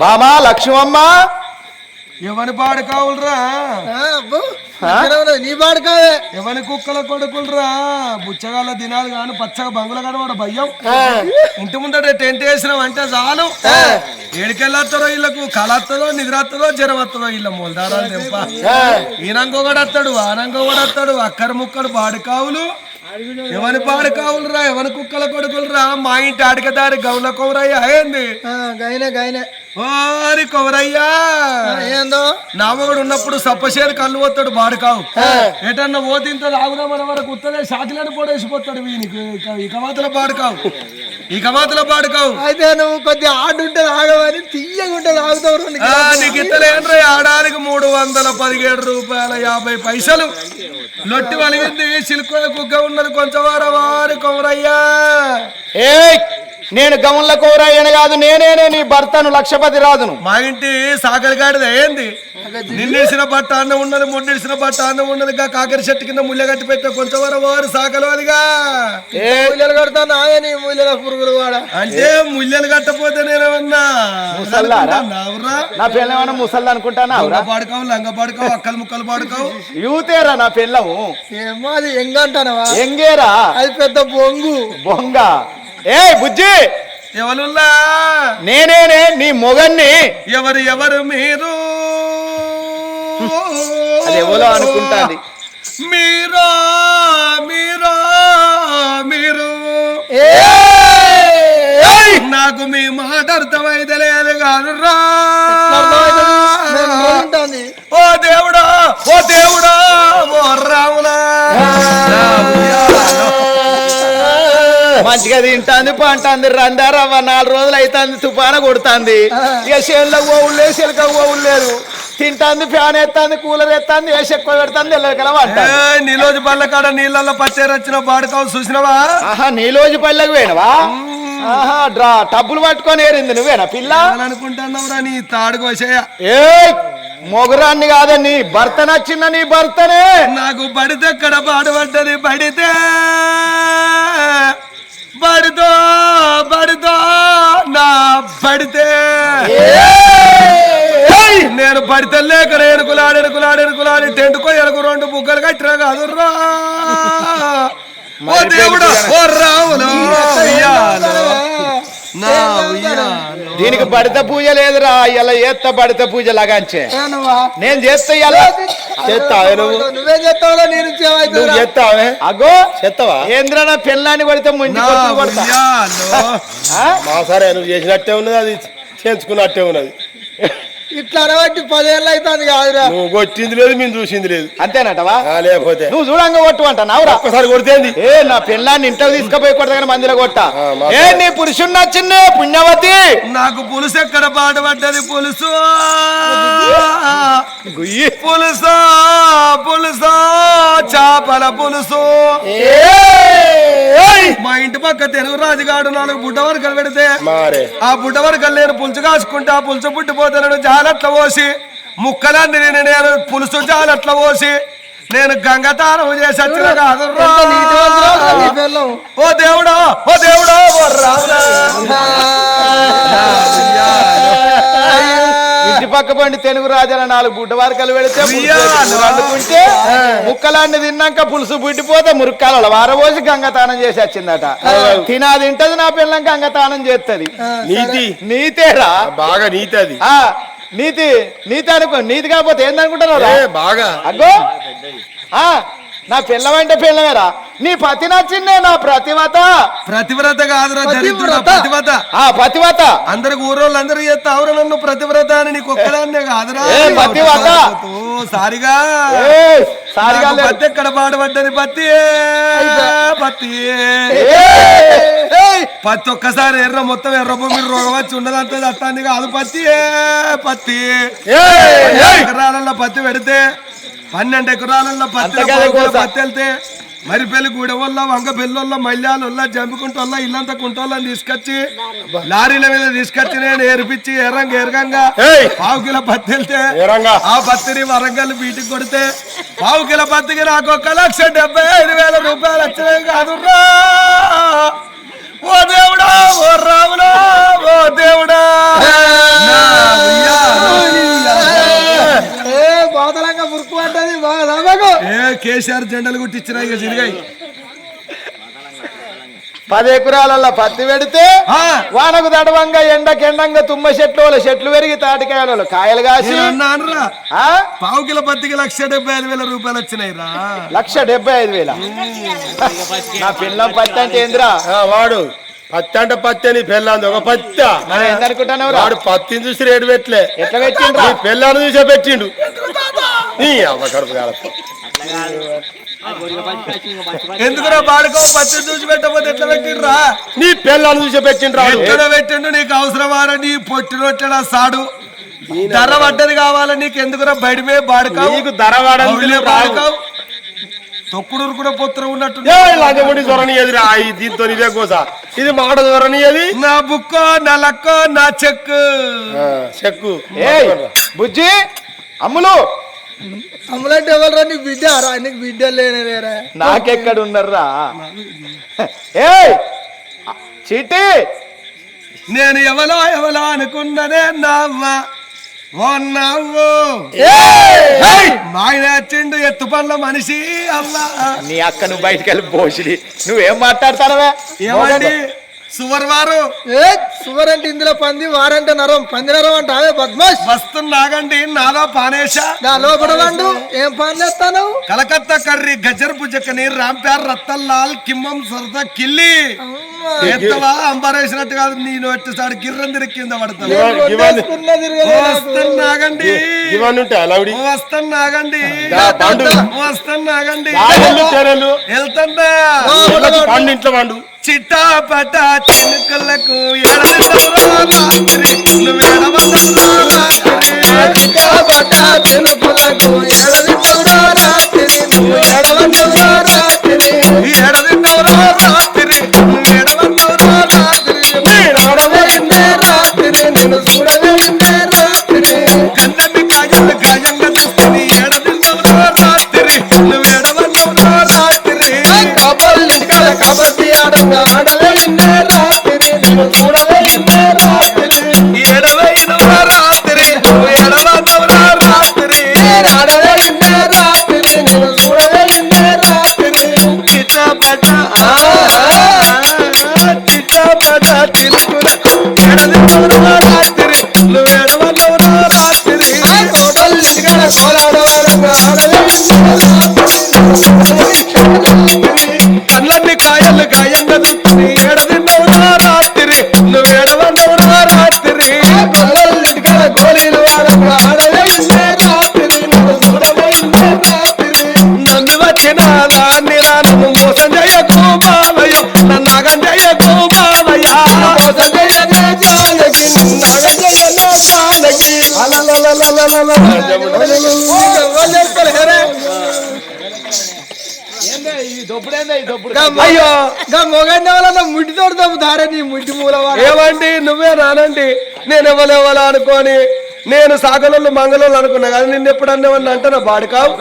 బామా లక్ష్మమ్మ. ఎవరి పాడు కావులరా. నీ పాడు కాదే ఎవరి కుక్కల కొడుకులరా? బుచ్చగాళ్ళ దినాలు కాను పచ్చగా బంగుల కనబడ భయం. ఇంటి ముందట టెంట్ వేసినాం అంటే చాలు. ఏడికెళ్ళొస్తారో వీళ్ళకు కళ వస్తుందో నిద్ర వస్తుందో జ్వరం వస్తుందో వీళ్ళ మూలదారాలు తెంప ఈనంకో కూడా వస్తాడు ఆనంకో కూడా వస్తాడు అక్కర ముక్కలు పాడు కావులు. ఎవరి పాడు కావులురా? ఎవరి కుక్కల కొడుకులరా? మా ఇంటి అడగదారి గౌల ఏంది ఆ, గైనే గైనే. ఓరి కొవరయ్యా ఏందో? నామగుడు ఉన్నప్పుడు సప్పసేరు కళ్ళు పోతాడు బాడుకావు ఎటన్నా పోతే ఇంత తాగుదామన్న వరకు ఉత్తదే షాకిలని పొడేసిపోతాడు వీనికి ఇక- మాత్రం బాడుకావు ఇక మాత్రం బాడుకావు అయితే నువ్వు కొద్దిగా ఆడు ఉంటే తాగవని తీయగుంటే తాగుతావు రెండు ఆ, నీకు ఇత్తలేండ్రే ఆడానికి మూడు వందల పదిహేడు రూపాయల యాభై పైసలు. లొట్టి వలిగింది సిల్కోయ కుగ్గ ఉన్నది కొంచెం వార వారి కొమరయ్యా. ఏయ్! నేను గమన్ల కోరయ్యను కాదు నేనేనే నీ భర్తను లక్షపతి రాదును. మా ఇంటి సాకలి గాడిద ఏంది? నిన్నేసిన బట్ట అన్నం ఉన్నది మొన్నేసిన బట్ట అన్నం ఉన్నది కాకరి చెట్టు కింద ముళ్ళ కట్టి పెట్టిన కొంచెం వార సాకలు అదిగా. ఏ మూలలు కడతాను ఆయే నీ మూలల పురుగులు వాడ? అంటే ముళ్ళలు కట్టపోతే నేనేమన్నా నా పెళ్ళమన్నా ముసల్ది అనుకుంటానా? లంగ పాడుకావు లంగ పాడుకావు అక్కలు ముక్కలు పాడుకావు. యూతేరా నా పెళ్ళము? ఏమో అది ఎంగ అంటానవా? ఎంగేరా? అది పెద్ద బొంగు. బొంగ? ఏ బుజ్జి! ఎవరుల్లా నేనేనే నీ మొగన్ని. ఎవరు ఎవరు మీరు? అది ఎవరో అనుకుంటాంది. మీరా మీరా మీరు! నాకు మీ మాట అర్థమైతే లేదు కాదురా ఉంటుంది మంచిగా తింటాంది పంటాంది రందారవ్వ నాలుగు రోజులు అవుతుంది తుఫాన కొడుతుంది. ఇక చేనులో ఓవులు లేదు చెలక ఓవులు లేదు తింటాంది ఫ్యాన్ ఎత్తాంది కూలర్ ఎత్తాంది వేసి ఎక్కువ పెడుతుంది నీలోజు బల్ల కాడ నీళ్ళల్లో పచ్చేరు వచ్చిన బాడుకావు చూసినవా? ఆహా నీలోజు పల్లెకి పోయినవా? ఆహా డ్రా టబ్బులు పట్టుకొని ఏరింది నువ్వేనా పిల్ల? అనుకుంటున్నావురా నీ తాడు కోసేయ ఏ మొగురాన్ని కాదని భర్త నచ్చిన నీ భర్తనే? నాకు పడితే ఎక్కడ పాడుపడ్డది పడితే పడితో పడితో నా పడితే ఏయ్! నేను పడితే లేక ఎనుకులాడి ఎనుకులాడి ఎనుకులాడి టెంటుకో ఎనుకు రెండు బుగ్గలు కట్టినా కాదు రా ఓ దేవుడా ఓ రాములు. దీనికి బడిత పూజ లేదురా ఇలా ఏత్త బడిత పూజ లగాంచే. నేను చేస్తా ఇలా చేస్తావే నువ్వు? నువ్వే చెప్తావురా నేను నువ్వు చేస్తావే? అగో చేస్తావా? ఏంద్ర నా పిల్లాన్ని కొడితే ముందు కొడతా? సరే నువ్వు చేసినట్టే ఉన్నది అది చేయించుకున్నట్టే ఉన్నది. ఇట్లా అనబట్టి పదేళ్ళు అవుతుంది కాదురా. నువ్వు కొట్టింది లేదు మేము చూసింది లేదు. అంతేనటవా? ఆ, లేకపోతే. నువ్వు చూడంగా కొట్టు అంట నావురా. ఒక్కసారి కొడితేంది ఏ నా పిల్లాన్ని ఇంట్లో తీసుకుపోయి కొడతా మందిలో కొట్ట. ఏ నీ పురుషుడు నచ్చింది పుణ్యవతి. నాకు పులుసు ఎక్కడ పాడుపడ్డది పులుసు? గుయ్యి. పులుసు పులుసు చేపల పులుసు. ఏయ్! మా ఇంటి పక్క తెలుగు రాజుగాడు నాలుగు బుడ్డ వరకలు పెడితే మారే. ఆ బుడ్డ వరకలు నేను పులుసు కాసుకుంటే ఆ పులుసు పుట్టిపోతాను జాలట్ల పోసి ముక్కలన్నీ నేను నేను పులుసు జాలట్ల పోసి నేను గంగతానం చేసి వచ్చిన కాదు ఓ దేవుడా ఓ దేవుడా ఓ ఇంటి పక్క పండి తెలుగు రాజాల నాలుగు బుడ్డ వారకలు పెడితే. వేసి వండుకుంటే ముక్కలాన్ని తిన్నాక పులుసు పుట్టిపోతే మురుక్కాల వారబోసి గంగతానం చేసి వచ్చిందట. తినా తింటది నా పిల్లం గంగతానం చేస్తది. నీతి. నీతేరా బాగా నీతి అది నీతి నీతి అనుకో నీతి కాకపోతే ఏందనుకుంటున్నావు ఏ, బాగా. అగ్గో. ఆ నా పిల్లమంటే పిల్లమేరా నీ పతి నచ్చిందే నా ప్రతివత ప్రతివ్రత కాదురా దరిద్రుడా పతివ్రత. ఆ పతివత అందరికి ఊరోళ్ళు అందరూ చేస్తా అవును నన్ను ప్రతివ్రత అని నీకు ఒక్కదాన్నే కాదురా. ఏ, పతివ్రత. ఓ సారిగా. ఏయ్, సారిగా నాకు లేదు. పత్తి ఎక్కడ పాడబడ్డది? పత్తి పత్తి ఏయ్, పత్తి ఒక్కసారి ఎర్ర మొత్తం ఎర్ర భూమి రోగం వచ్చి ఉండదంతా అత్తాంది కాదు. పత్తి పత్తి ఎకరాలలో పత్తి పెడితే పన్నెండు ఎకరాలలో పత్తి వెళ్తే మరి పెళ్ళి గూడ వల్ల వంగ పెళ్ళొల్ల మల్యాల జంపుకుంటోళ్ళ ఇల్లంతా కుంటోళ్ళని తీసుకొచ్చి లారీల మీద తీసుకొచ్చి నేను ఏర్పించి ఎర్రంగా ఎరగంగా! పావు కిలో పత్తి వెళ్తే. ఆ పత్తిని వరంగల్ బీటికి కొడితే పావు కిలో పత్తికి నాకు ఒక లక్ష డెబ్బై ఐదు వేల రూపాయలు వచ్చినాయి కాదురా ఓ దేవుడా ఓ రాముడా ఓ దేవుడా నా కేసీఆర్ జెండలు గుట్టించిన ఇక తిరిగాయి. పది ఎకరాలల్ల పత్తి పెడితే ఆ, వానకు తడవంగా ఎండకెండంగా తుమ్మ చెట్లు వాళ్ళ చెట్లు పెరిగి తాటికాయలు వాళ్ళ కాయలు కాసి? పావు కిలో పత్తికి లక్ష డెబ్బై ఐదు వేల రూపాయలు వచ్చినాయి రా లక్ష డెబ్బై ఐదు వేల. నా పిల్లం పత్తి అంటే ఏందిరా? ఆ, వాడు పత్తి అంటే పత్తి అని పెళ్ళాంది ఒక పత్తి. ఏందనుకుంటున్నావు వాడు పత్తిని చూసి రేటు పెట్టలే. ఎట్లా పెట్టిండ్రా? నీ పెళ్ళాన్ని చూసే పెట్టిండు. నీ అవ్వ కడుపు కాలపు ఎందుకురా బాడుకో? పత్తి చూసి పెట్టకపోతే ఎట్లా పెట్టిర్రా నీ పెళ్ళాన్ని చూసే పెట్టిండు రాడు ఎక్కడ పెట్టిండు? నీకు అవసరమారా? నీ పొట్టినొట్టడా సాడు? ధర పడ్డది కావాలా నీకు? ఎందుకురా బయటమే బాడుకావు? నీకు ధర. బాడుకావు? తొక్కుడు కూడా పొత్తులు ఉన్నట్టు ఏ లంచముడి జ్వరనియది రా ఈ దీంతో ఇదే కోస ఇది మాట జ్వరనియది నా బుక్కో నా లక్కో నా చెక్ చెక్కు. ఏయ్ బుజ్జి అమ్ములు. అమ్ములంటే ఎవరు నీకు బిడ్డ రా నీకు బిడ్డ లేనేరా నాకెక్కడ ఉన్నారా ఏయ్! చీటి! నేను ఎవలో ఎవలో అనుకున్నదే నవ్వ ఓ నవ్వు. మాయన వచ్చిండు ఎత్తు పనుల మనిషి అల్లా నీ అక్క నువ్వు బయటికి వెళ్ళి పోసిడి నువ్వేం మాట్లాడతానవే? ఏమండి? సువర్ వారు. ఏ సువర్ అంటే ఇందులో పంది వారంటే నరం. పంది నరం అంటే అవే బద్మాష్. వస్తున్నాగండి నాలో పానేషా. నా లోపల వండు. ఏం పని చేస్తాను? కలకత్తా కర్రీ గజర్ పుజకని రాంప్యార్ రత్తల్లాల్ కిమ్మం సరదా కిల్లి. ఎత్తవా? అంబరేసినట్టు కాదు నేను వచ్చేసాడు గిర్రం తిరిగి కింద పడతాను. వస్తున్నాగండి ఇవన్నీ ఉంటాయి అలవిడి వస్తున్నాగండి పండు. వస్తున్నాగండి ఆడళ్ళు చేరళ్ళు వెళ్తున్నా పండు ఇంట్లో పండు చిట్టా పట చినుకులకు ఎడదిద్దవురా రాత్రి నువ్వు ఎడవద్దవురా రాత్రి ఎడదిద్దవురా రాత్రి నువ్వు ఎడవద్దవురా రాత్రి అయ్యో. గా మొగండి వాళ్ళ ముట్టి తోడతాము దారే నీ ముట్టి మూల. ఏమండి? నువ్వే రానండి నేను ఎవరెవలా అనుకోని. నేను సాగలోళ్ళు మంగళోళ్ళు అనుకున్నా కానీ నిన్ను ఎప్పుడన్నా అంటే నా బాడుకావు.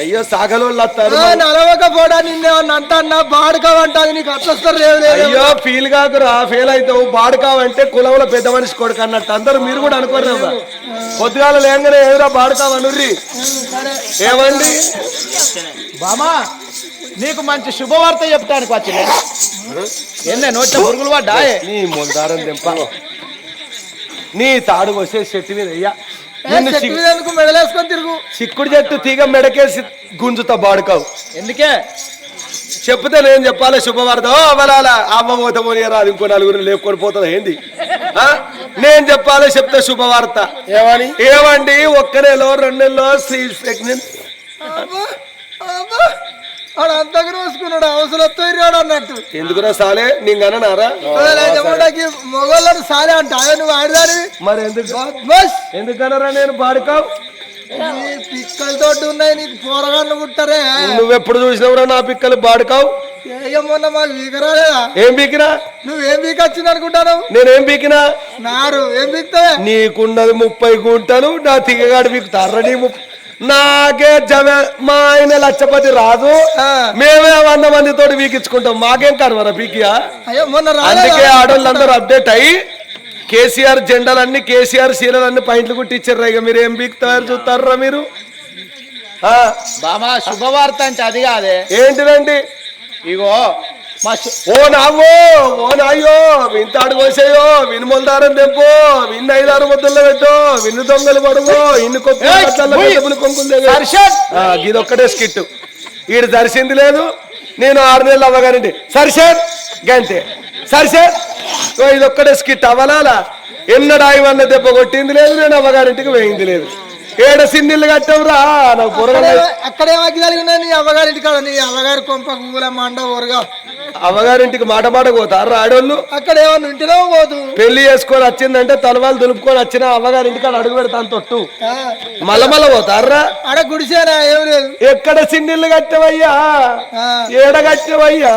అయ్యో సాగలోళ్ళు వస్తారు. ఆ, నడవకపోవడా నిన్నేమన్నా అంటన్నా బాడుకోమంటాది నీకు అట్లొస్తారు లేదు లేదు అయ్యో ఫీల్ కాకురా ఫెయిల్ అవుతావు. బాడుకావంటే కులంలో పెద్ద మనిషి కొడుకు అన్నట్టు. అందరూ మీరు కూడా అనుకోరు కదా. పొద్దుగాల లేంగానే ఎదురా బాడుకావనుర్రి ఏమండి? బామా నీకు మంచి శుభవార్త చెప్పడానికి వచ్చింది ఏందే నోట్ల పురుగులు పడ్డాయే నీ మొందారం దెంప నీ తాడు వస్తే చెట్టు మీద అయ్యా. నిన్ను మెడలేసుకొని తిరుగు? సిక్కుడు చెట్టు తీగ మెడకేసి గుంజుతా బాడుకావు. ఎందుకే? చెప్తే నేను చెప్పాలి శుభవార్త. ఓ అవలాల అమ్మ పోత పోనీయరాదు ఇంకో నలుగురు లేపుకొని పోతుంది ఏంది? ఆ? నేను చెప్పాలి చెప్తే శుభవార్త. ఏమని? ఏమండి ఒక్క నెలలో రెండు నెలలో ప్రెగ్నెంట్. ఆడు అంతకు రోసుకున్నాడు అవసరం రాడు అన్నట్టు. ఎందుకురా సాలే? నేను మొగలకి మొగోళ్ళని సాలే అంట? నువ్వు ఆడదాని మరి ఎందుకు? బస్ ఎందుకనరా నేను బాడుకావు నీ పిక్కలతో ఉన్నాయి నీకు పోరగాళ్ళు పుట్టారే. నువ్వెప్పుడు చూసినవురా నా పిక్కలు బాడుకావు ఏ మొన్న మాకు వీకరాలేదా ఏం పీకినా నువ్వేం వీక్ వచ్చింది అనుకుంటాను? నేనేం పీకినా నారు ఏం వీక్తావే నీకున్నది ముప్పై గుంటలు నా తిగగాడు మీకు తర్రని ముప్పై నాకే జమ మా ఆయన లచ్చపతి రాదు. ఆ. మేమే వంద మందితోటి వీకించుకుంటాం మాకేం కనవరా పీకియా? అయ్యో మొన్న అందుకే ఆడోళ్ళందరూ అప్డేట్ అయ్యి కేసీఆర్ జెండాలన్నీ కేసీఆర్ సీలలన్నీ పాయింట్లు కుట్టించారు ఇక మీరు ఏం పీక్ తయారు చూస్తారా మీరు? ఆ, బామా శుభవార్త అంటే అది కాదే. ఏంటిదండి? ఇగో ఓ నావో ఓ నాయో వింత అడుగోసేయో విను మొలదారం తెంపో విన్ను ఐదారు ముద్దల్లో పెట్టో విన్ను దొంగలు పడుగో ఇన్ని. కొత్త కొంకులు హర్షద్! ఇదొక్కటే స్కిట్ ఈడు దర్శింది లేదు నేను ఆరు నెలలు అవ్వగానండి సరిసేర్ గంతే. సరిసేర్ ఓ ఇదొక్కటే స్కిట్ అవ్వలాలా? ఎన్నడాయి వల్ల దెబ్బ కొట్టింది లేదు నేను అవ్వగారింటికి వేయింది లేదు. ఏడ సిన్నిళ్ళు కట్టవురా నాకు పొరగలే అక్కడే కలిగి ఉన్నాయి నీ అవ్వగారింటి కాడ. నీ అవ్వగారి కొంప గువ్వుల మండ ఊరగా. అవ్వగారింటికి మాట మాట పోతారు ఆడోళ్ళు? అక్కడ ఏమన్నా ఇంటిలో పోదు. పెళ్ళి చేసుకొని వచ్చిందంటే తలవాళ్ళు దులుపుకొని వచ్చిన అవ్వగారింటికి ఆడ అడుగు పెడతాను తొట్టు. ఆ, మల్ల మల్ల పోతారా? ఆడ గుడిసేనా? ఏం లేదు. ఎక్కడ సిన్నిళ్ళు కట్టవయ్యా? ఏడ కట్టవయ్యా?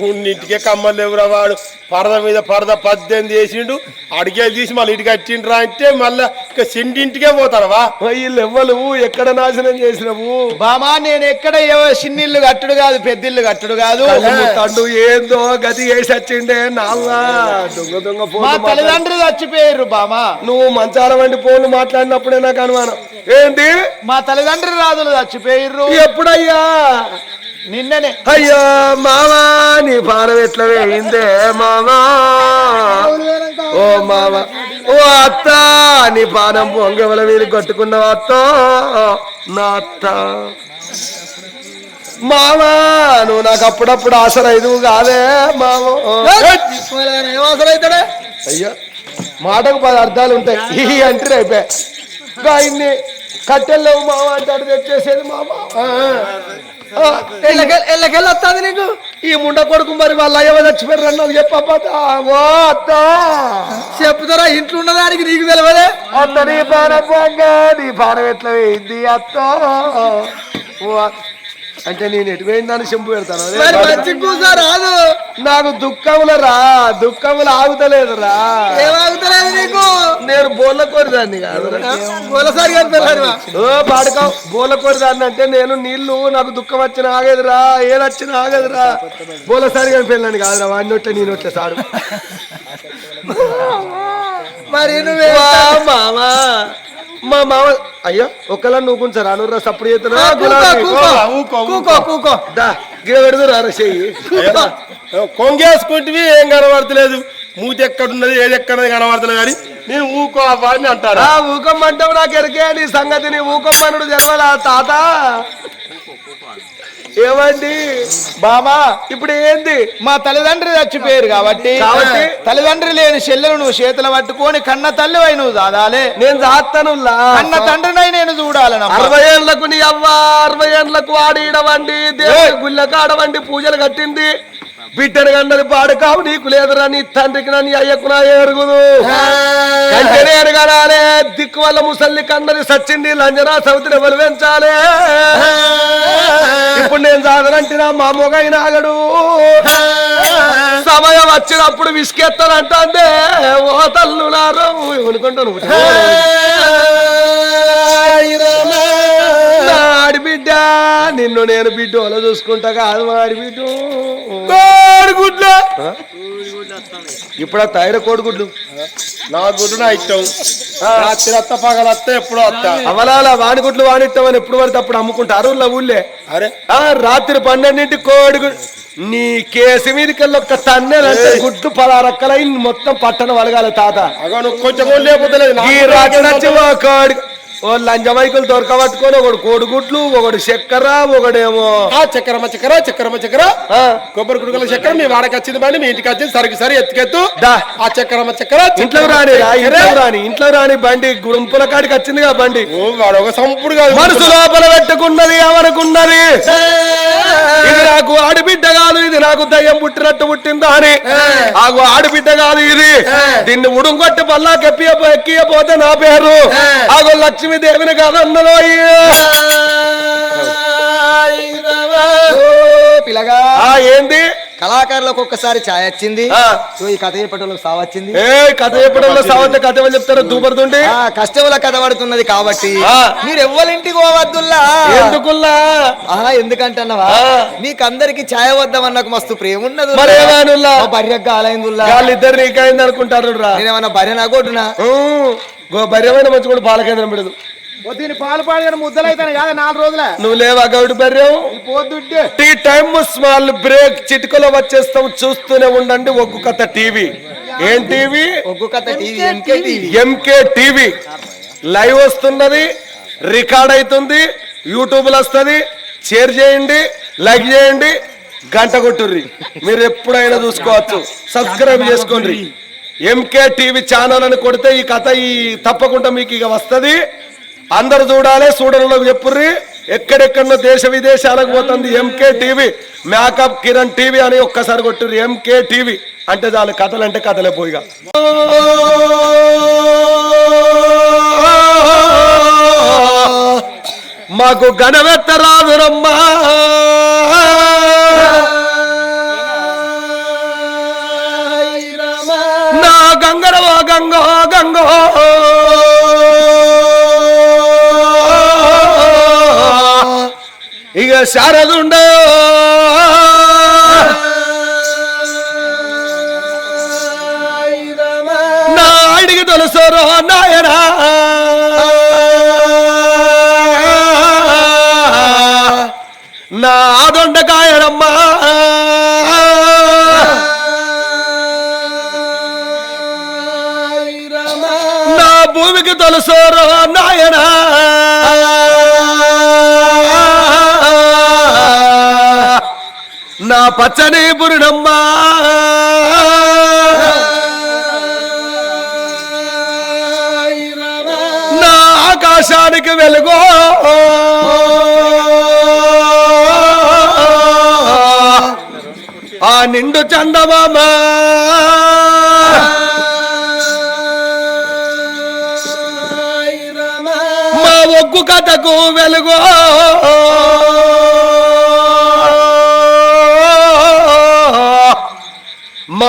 ఉన్నింటికే కమ్మలు లేవురా వాడు. పరద మీద పరద పద్దెనిమిది వేసిండు. అడిగే తీసి మళ్ళీ ఇటుకి వచ్చిండ్రా అంటే మళ్ళీ సిండింటికే పోతారవా వీళ్ళు ఎవ్వలు ఎక్కడ నాశనం చేసినవు? బామా నేను ఎక్కడ చిన్నిల్లు కట్టుడు కాదు పెద్దిల్లు కట్టుడు కాదు. తండు ఏందో గతి వేసి వచ్చిండే దొంగ దొంగ ఫోన్ తల్లిదండ్రులు చచ్చిపోయారు బామా. నువ్వు మంచాల వంటి ఫోన్లు మాట్లాడినప్పుడే నాకు అనుమానం. ఏంటి మా తల్లిదండ్రులు రాజులు చచ్చిపోయిర్రు. ఎప్పుడయ్యా? నిన్ననే. అయ్యో మావా నీ పానం ఎట్లా వేయిందే మావా? ఓ మామ ఓ అత్త నీ పానం పొంగవల మీద కొట్టుకున్నావు అత్త నా అత్త మావా నువ్వు నాకు అప్పుడప్పుడు ఆసర ఇది కాదే మామ ఏం అవుతాడే అయ్యో మాటకు పది అర్థాలు ఉంటాయి. ఈ అంటే అయిపోయా ఇంకా ఇన్ని కట్టెలు మామ అంటాడు తెచ్చేసేది మామ. ఎల్లకెళ్ళి వస్తుంది నీకు? ఈ ముండ కొడుకు మరి వాళ్ళ అయ్యవ చచ్చిపోయారు అన్నది చెప్పబోతా అత్త. చెప్తారా? ఇంట్లో ఉన్నదానికి నీకు తెలియదే అత్త నీ పాన నీ పానం ఎట్లా వేయింది అత్త? ఓ అత్త. అంటే నేను ఎటు పోయిందని చెంపు పెడతాను. రాదు. నాకు దుఃఖముల రా దుఃఖములు ఆగుతలేదు రా. ఏమాగుతలేదు నీకు? నేను బోర్ల కోరిదాన్ని ఓ పాడుకో. బోల కోరిదాన్ని అంటే నేను నీళ్ళు నాకు దుఃఖం వచ్చిన ఆగేదిరా ఏదొచ్చినా ఆగేదిరా బోలసారి కనిపెళ్ళాను కాదురా వాడిని నొట్టే నేను నొట్టే సాడు మరి నువ్వే మామా మా మామ అయ్యో ఒకళ్ళ నువ్వు కొంచెం రానురా సప్పుడు చెయ్యి. కొంగేసుకుంటే ఏం కనబడతలేదు. మూతి ఎక్కడున్నది ఏది ఎక్కడది కనబడతలేదు కానీ నేను ఊకో అని అంటారా? ఊకమ్మంటావు నాకు ఎరకే నీ సంగతి. నీ ఊకమ్మనుడు జరవలా తాత. ఏమండి? బామా ఇప్పుడు ఏంది? మా తల్లిదండ్రులు చచ్చిపోయారు కాబట్టి కాబట్టి? తల్లిదండ్రులు లేని చెల్లెలు నువ్వు చేతులు పట్టుకొని కన్న తల్లి అయి నువ్వు దాదాలే. నేను జాస్తానుల్లా కన్న తండ్రినై నేను చూడాలనమ్మా. అరవై ఏళ్ళకు నీ అవ్వ అరవై ఏళ్ళకు ఆడిడవండి దేవుడి గుళ్ళకు ఆడవండి పూజలు కట్టింది. బిడ్డను కన్నది పాడు కావు నీకు లేదురా నీ తండ్రికి నా నీ అయ్యకు నా ఎరుగుదు కంటనే ఎరగాలే దిక్కు వల్ల ముసల్లి కన్నది సచ్చింది లంజనా సౌతిని ఎవరు పెంచాలే? ఇప్పుడు నేను సాగనంటినా మా మొగైన ఆగడు. సమయం వచ్చినప్పుడు విసికెత్తానంటే ఓ తల్లులారు అనుకుంటాను నిన్ను నేను బిడ్డ అలా చూసుకుంటా కాదు మా ఆడిబిడ్డ కోడిగుడ్ల. ఇప్పుడు తైర కోడిగుడ్లు. నా గుడ్డు నా ఇష్టం రాత్రి అత్త పగలత్త ఎప్పుడో అత్త. అవలాల వాడిగుడ్లు వాడిస్తామని ఎప్పుడు పడితే అప్పుడు అమ్ముకుంటారు ఊళ్ళో ఊళ్ళే. అరే. ఆ రాత్రి పన్నెండింటి కోడిగుడ్డు నీ కేసు మీదకెళ్ళి ఒక్క తన్నేనంటే గుడ్డు పదారక్కలై మొత్తం పట్టణ వలగాలి తాత. కొంచెం కూడా ఓ లంజమైకులు దొరకబట్టుకొని ఒకడు కోడిగుడ్లు ఒకడు చక్కెర ఒకడేమో ఆ చక్కెరమ్మ చక్కెర చక్కెరమ్మ చక్కెర. కొబ్బరి కుడుకల చక్కెర మీ వాడకి వచ్చింది బండి మీ ఇంటికి వచ్చింది సరికి సరి ఎత్తుకెత్తు. ఆ చక్కెరమ్మ చక్కెర ఇంట్లో రాని ఇంట్లో రాని ఇంట్లో రాని బండి గుంపుల కాడికి వచ్చిందిగా బండి. వాడు ఒక సంపుడు కాదు. మనసు లోపల పెట్టుకున్నది ఎవరికున్నది? ఇది నాకు ఆడిబిడ్డ కాదు ఇది నాకు దయ్యం పుట్టినట్టు పుట్టిందా అని. నాకు ఆడిబిడ్డ కాదు ఇది. దీన్ని ఉడుంగొట్టి పల్లా ఎక్కియ ఎక్కియపోతే నా పేరు. ఆగో లక్ష్మీదేవిని కాదన్నదో పిల్లగా. ఆ ఏంది? కళాకారులకు ఒక్కసారి ఛాయ్ వచ్చింది. సో ఈ కథ చెప్పటంలోకి సావచ్చింది ఏ కథ చెప్పడంలో సావంత కథ ఎవరు చెప్తారో దూపడుతుంటే ఆ కష్టముల కథ పడుతున్నది కాబట్టి. మీరు ఎవ్వరింటికి పోవద్దుల్లా. ఎందుకుల్లా? ఆహా ఎందుకంటున్నావా? ఆ. మీకందరికి ఛాయ వద్దామన్నకు మస్తు ప్రేమ ఉన్నది బర్రెక్క ఆలైందుల్లా వాళ్ళిద్దరు నీకైంది అనుకుంటారు రా. నేనేమన్నా బర్రె నా కొట్టునా గో బర్యమైన మంచి కూడా పాల కేంద్రం పెడదు. దీని పాలు పాడిన ముద్దలు అవుతాను కదా నాలుగు రోజుల. నువ్వు లేవా గౌడి బర్రెం ఈ పోతుంటే టీ టైమ్ స్మాల్ బ్రేక్ చిటికలో వచ్చేస్తాం చూస్తూనే ఉండండి ఒగ్గు కథ టీవీ. ఏం టీవీ? MK TV. లైవ్ వస్తున్నది రికార్డ్ అవుతుంది యూట్యూబ్లో వస్తుంది. షేర్ చేయండి లైక్ చేయండి గంట కొట్టుర్రి. మీరు ఎప్పుడైనా చూసుకోవచ్చు. సబ్స్క్రైబ్ చేసుకోండి. ఎంకే టీవీ ఛానల్ అని కొడితే ఈ కథ ఈ తప్పకుండా మీకు ఇక వస్తుంది. అందరు చూడాలి చూడడంలో చెప్పుర్రి. ఎక్కడెక్కడో దేశ విదేశాలకు పోతుంది MK TV makeup Kiran TV అని ఒక్కసారి కొట్టుర్రి ఎంకే టీవీ అంటే చాలు కథలు అంటే కథలే పోయిగా మాకు గణవెత్త రాదురమ్మా నా గంగరవో గంగో గంగో. శారదుండ నా అడిగి తెలుసోరో నాయనా. నా దొండకాయరమ్మా నా భూమికి తొలసోరో నాయనా. పచ్చని బురుడమ్మా. నా ఆకాశానికి వెలుగో. ఆ నిండు చందమామ. మా ఒగ్గు కథకు వెలుగు.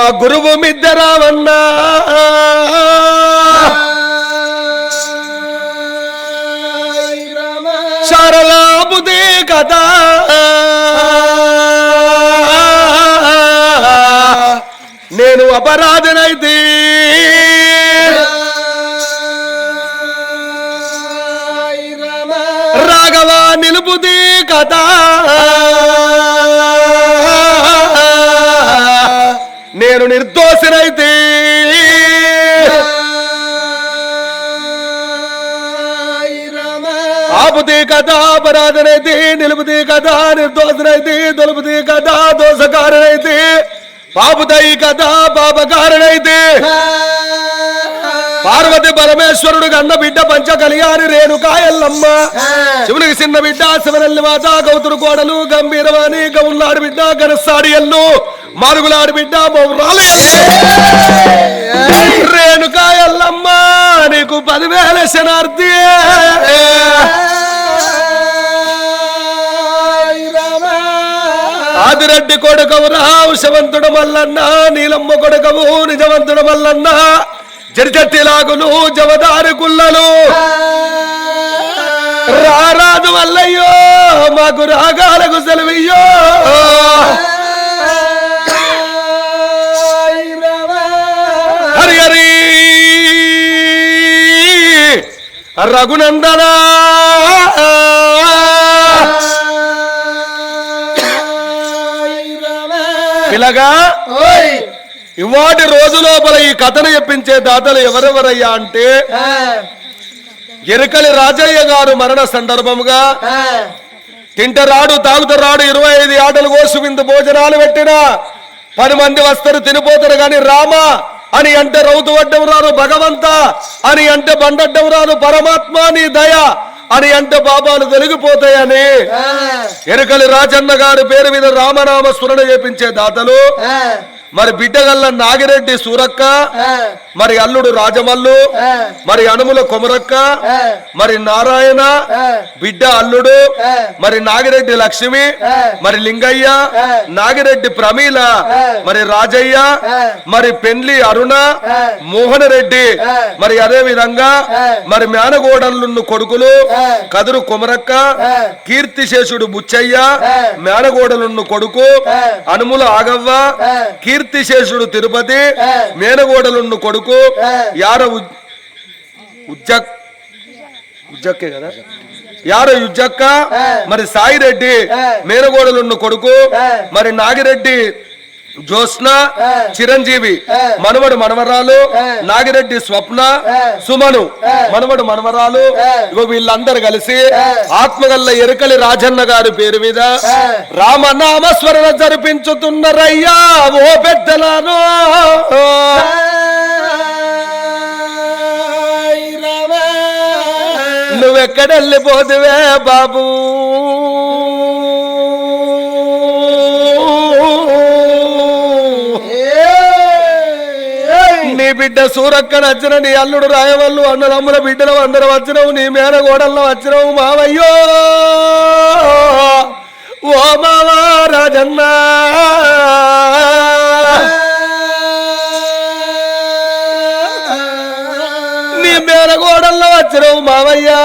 గురువు మిద్దరావన్నా. సరళాబుదే కదా. నేను అపరాధనైతే. రాఘవ నిలుపుదే కదా. నేను నిర్దోషనైతే. ఆపుతే కథ అపరాధనైతే నిలుపుతే కథ నిర్దోషనైతే దొలుపుతే కథ దోషకారణైతే పాపుతాయి కథ పాపకారనైతే. పార్వతి పరమేశ్వరుడు గన్న బిడ్డ పంచ కలియారి రేణుకాయల్లమ్మ. శివునికి చిన్న బిడ్డ శివనల్లి మాత గౌతుడు కోడలు గంభీరవాణి గౌల్లాడు బిడ్డ గనసాడి ఎల్లు. మారుగులాడి బిడ్డ మౌరాలు రేణుకాయల్లమ్మ నీకు పదివేల శనార్థి. ఆదిరెడ్డి కొడుకవు రావుశవంతుడు మల్లన్న నీలమ్మ కొడుకవు నిజవంతుడు మల్లన్న. జడిచట్టిలాగులు జవదారి కుల్లలు. రారాజు వల్లయ్యో మాకు రాగాలకు సెలవయ్యో. రఘునందనా? పిల్లగా ఇవాటి రోజు లోపల ఈ కథను చెప్పించే దాతలు ఎవరెవరయ్యా అంటే ఎరుకలి రాజయ్య గారు మరణ సందర్భముగా తింటరాడు తాగుతరాడు ఇరవై ఐదు ఆటలు కోసు విందు భోజనాలు పెట్టిన పది మంది వస్తారు తినిపోతారు గాని రామ అని అంటే రౌతు వడ్డం రాను భగవంత అని అంటే బండడ్డం రాను పరమాత్మ నీ దయ అని అంటే పాపాలు వెలిగిపోతాయని. ఎరుకలి రాజన్న గారి పేరు మీద రామనామ స్మరణ చేపించే దాతలు. మరి బిడ్డగల్ల నాగిరెడ్డి సూరక్క మరి అల్లుడు రాజమల్లు మరి అనుముల కొమరక్క మరి నారాయణ బిడ్డ అల్లుడు మరి నాగిరెడ్డి లక్ష్మి మరి లింగయ్య నాగిరెడ్డి ప్రమీల మరి రాజయ్య మరి పెండ్లి అరుణ మోహన రెడ్డి మరి అదే విధంగా మరి మేనగోడల్లున్న కొడుకులు కదురు కొమరక్క కీర్తిశేషుడు బుచ్చయ్య మేనగోడలున్న కొడుకు అనుముల ఆగవ్వ కీర్తిశేషుడు తిరుపతి మేనగోడలున్న కొడుకు యార ఉజ్జక్కే కదా? యారో యుజ్జక్క మరి సాయిరెడ్డి మేనగోడలున్న కొడుకు మరి నాగిరెడ్డి జ్యోత్స్న చిరంజీవి మనవడు మనవరాలు నాగిరెడ్డి స్వప్న సుమను మనవడు మనవరాలు ఇగో వీళ్ళందరూ కలిసి ఆత్మగల్ల ఎరుకలి రాజన్న గారి పేరు మీద రామనామస్మరణ జరిపించుతున్నరయ్యా ఓ పెద్దలాను నువ్వెక్కడెళ్ళిపోతువే బాబు బిడ్డ సూరక్క నచ్చిన నీ అల్లుడు రాయవల్లు అన్నదమ్ముల బిడ్డలు అందరు వచ్చినవు నీ మేన గోడల్లో వచ్చినవు మావయ్యో. ఓ మావా రాజన్న. నీ మేన గోడల్లో వచ్చినవు మావయ్యా.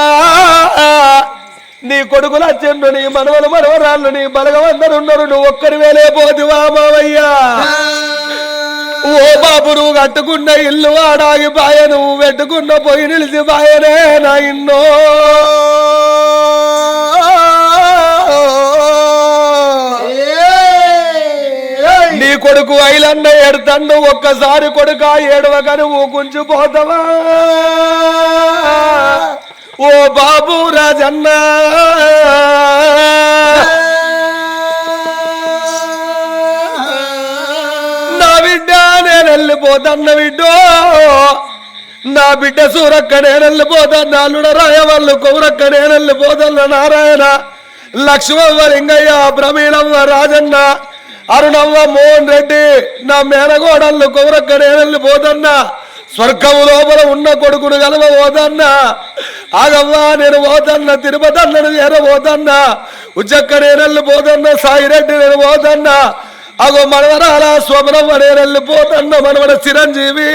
నీ కొడుకులు వచ్చిండు నీ మనవలు మనవరాళ్ళు నీ బలగవందరు ఉన్నారు నువ్వు ఒక్కరి వేలే పోదువా మావయ్యా. ఓ బాబు నువ్వు కట్టుకున్న ఇల్లు ఆడాగి బాయ నువ్వు పెట్టుకున్న పొయ్యి నిలిచి బాయనే నా ఇన్నో. నీ కొడుకు ఐలన్న ఎడతండు ఒక్కసారి కొడుక ఏడవక నువ్వు కుంచిపోతావా? ఓ బాబు రాజన్న! వెళ్ళిపోతాన్న బిడ్డో. నా బిడ్డ సూరక్క నేను వెళ్ళిపోతాను అల్లుడ రాయవల్లు కౌరక్క నేను వెళ్ళిపోతాను నారాయణ లక్ష్మవ్వ లింగయ్య ప్రవీణమ్మ రాజన్న అరుణవ్వ మోహన్ రెడ్డి నా మేనగోడళ్ళు కౌరక్క నేను వెళ్ళిపోతున్నా స్వర్గము లోపల ఉన్న కొడుకును కలవ పోతన్నా ఆగవ్వా నేను పోతన్నా తిరుపతి అన్నను చేరబోతన్నా ఉజ్జక్క నేను వెళ్ళిపోతన్నా సాయిరెడ్డి నేను పోతన్నా అగో మనవరాల స్వప్నం వెళ్ళిపోతున్న మనవడ చిరంజీవి.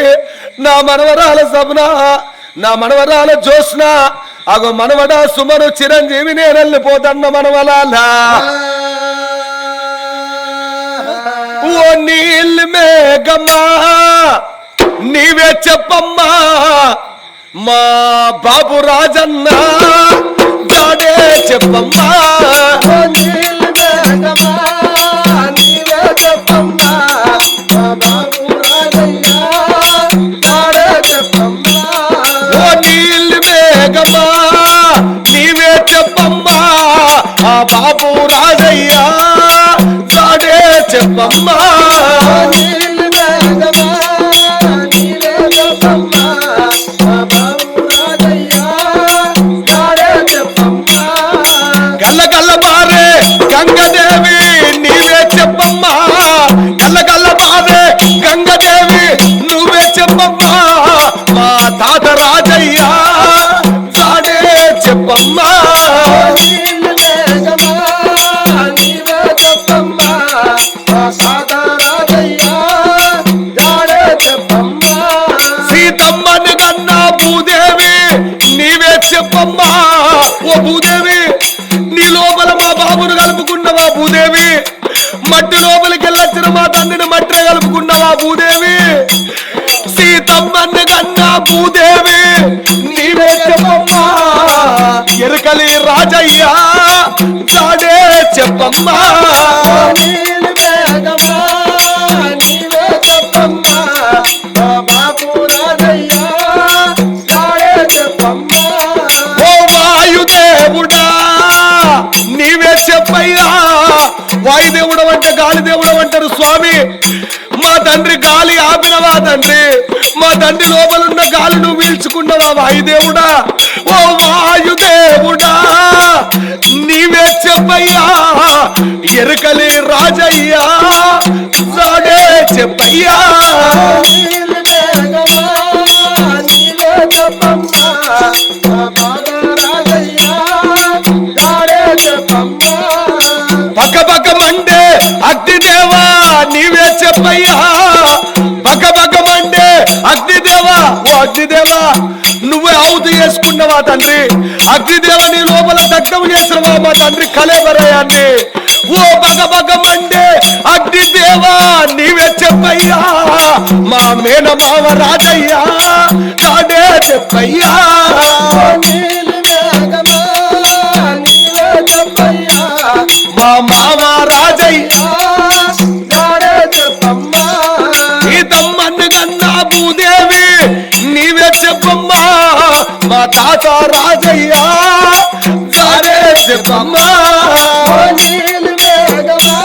నా మనవరాల సప్న నా మనవరాల జోష్న అగో మనవడ సుమను చిరంజీవి నేను వెళ్ళిపోతున్న మనవలాల. ఓ నీళ్ళు మేఘమ్మా నీవే చెప్పమ్మా. మా బాబు రాజన్న గాడే చెప్పమ్మా. ఓ బాబు రాజయ్యా జాడే చెప్పమ్మా. తండ్రిని మట్టిని కలుపుకున్నావా భూదేవి? సీతమ్మని కన్నా భూదేవి నీవే చెప్పమ్మా. ఎరుకలి రాజయ్యా జాడే చెప్పమ్మా. వాయుదేవుడు అంటే గాలిదేవుడు అంటారు స్వామి. మా తండ్రి గాలి ఆపినవా తండ్రి? మా తండ్రి లోపలున్న గాలి నువ్వు పీల్చుకున్నవా వాయుదేవుడా ఓ వాయుదేవుడా నీవే చెప్పయ్యా ఎరుకలి రాజయ్యా సాడే చెప్పయ్యా పక్క అగ్నిదేవా నీవే చెప్పయ్యా. పక్క పక్క అగ్నిదేవా ఓ అగ్నిదేవా నువ్వే ఆవుతు చేసుకున్నవా తండ్రి? అగ్నిదేవ నీ లోపల దగ్ధం చేసినవా మా తండ్రి కలేబరయాన్ని? ఓ బగ పక్క మండే అగ్నిదేవా నీవే చెప్పయ్యా. మా మేనమావ రాజయ్యా కాడే చెప్పయ్యా. మా తాత రాజయ్య చెప్పమ్మా నీలి మేఘమా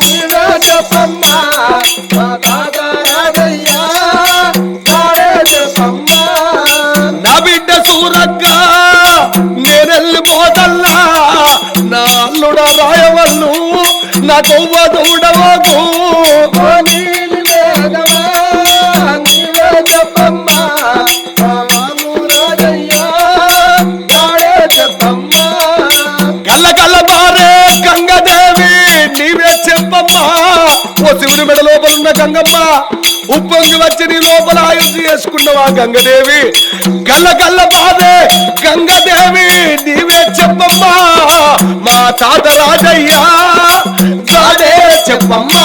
నీవే చెప్పమ్మా మా తాత రాజయ్యా చెప్పమ్మా నా బిడ్డ సూరక్క నేనెళ్ళిపోతల్లా నా అల్లుడ రాయవల్లు నా కొవ్వ దూడవకు ఓ శివుని మెడ లోపల ఉన్న గంగమ్మ ఉప్పొంగి వచ్చి నీ లోపల ఆయుధి చేసుకున్నవా గంగదేవి? గల్ల గల్ల బారే గంగదేవి నీవే చెప్పమ్మా మా తాత రాజయ్యా జాడే చెప్పమ్మా.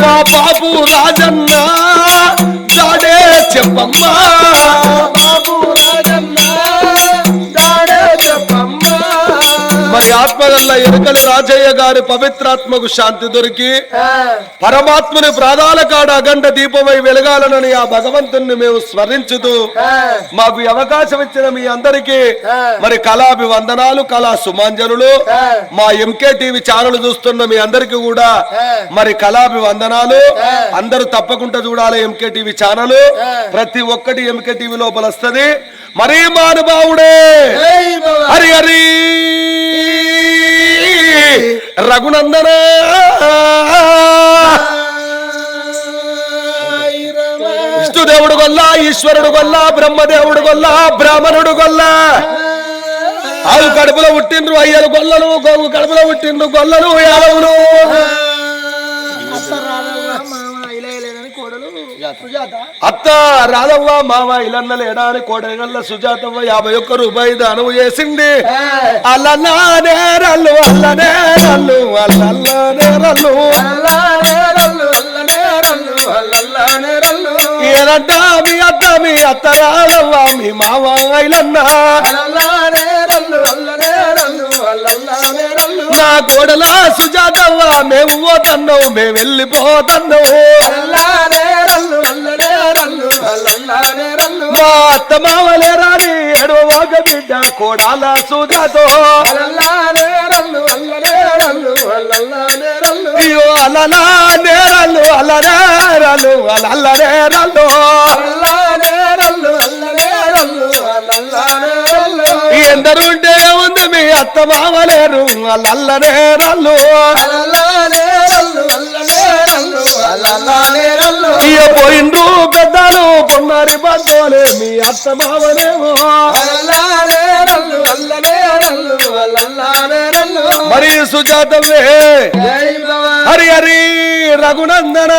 మా బాబు రాజన్న చెప్పమ్మా. మరి ఆత్మగల్ల ఎరుకల రాజయ్య గారి పవిత్రాత్మకు శాంతి దొరికి పరమాత్ముని ప్రాణాల కాడ అఖండ దీపమై వెలగాలనని ఆ భగవంతుణ్ణి మేము స్మరించుతూ మాకు అవకాశం ఇచ్చిన మీ అందరికీ మరి కళాభివందనాలు కళా సుమాంజనులు మా ఎంకే టీవీ ఛానల్ చూస్తున్న మీ అందరికీ కూడా మరి కళాభివందనాలు. అందరూ తప్పకుండా చూడాలి ఎంకే టీవీ ఛానల్. ప్రతి ఒక్కటి ఎంకే టీవీ లోపల వస్తది మరీ మానుభావుడే హరి హరి. రఘునందన. విష్ణుదేవుడు గొల్ల ఈశ్వరుడు గొల్ల బ్రహ్మదేవుడు గొల్ల బ్రాహ్మణుడు గొల్ల. ఆవు కడుపులో పుట్టిండ్రు అయ్యలు గొల్లలు గోవు కడుపులో పుట్టిండ్రు గొల్లలు యాదవులు. అత్త రాధవ్వ మామ ఇలన్న లేడా అని కోడగల్ల సుజాతవ్వ యాభై ఒక్క రూపాయి దానము చేసింది. అల్లన్నా నేరల్లు అల్ల నేరల్లు అల్లల్ల నేరల్లు ఏనంట మీ అత్త మీ అత్త రాధవ్వ మీ మామ ఇలన్న. నా కోడల సుజాతవ్వ మేము పోతున్నావు మేము వెళ్ళిపోతున్నావు మా అత్త మామలే రాని ఎడవక బిడ్డ కోడాల సుజాతో. అయ్యో అలలా నేరల్లు అల్ల నేరల్లు అల్ల నేరల్లు ఎందరుంటే ఉంది మీ అత్త మామలేరు అల్ల నేరల్లు ఇయ్య పోయిండ్రు పెద్దలు పొన్నారి బంధువులే మీ అత్త మామలేమో మరి సుజాతవే హరి హరి రఘునందన.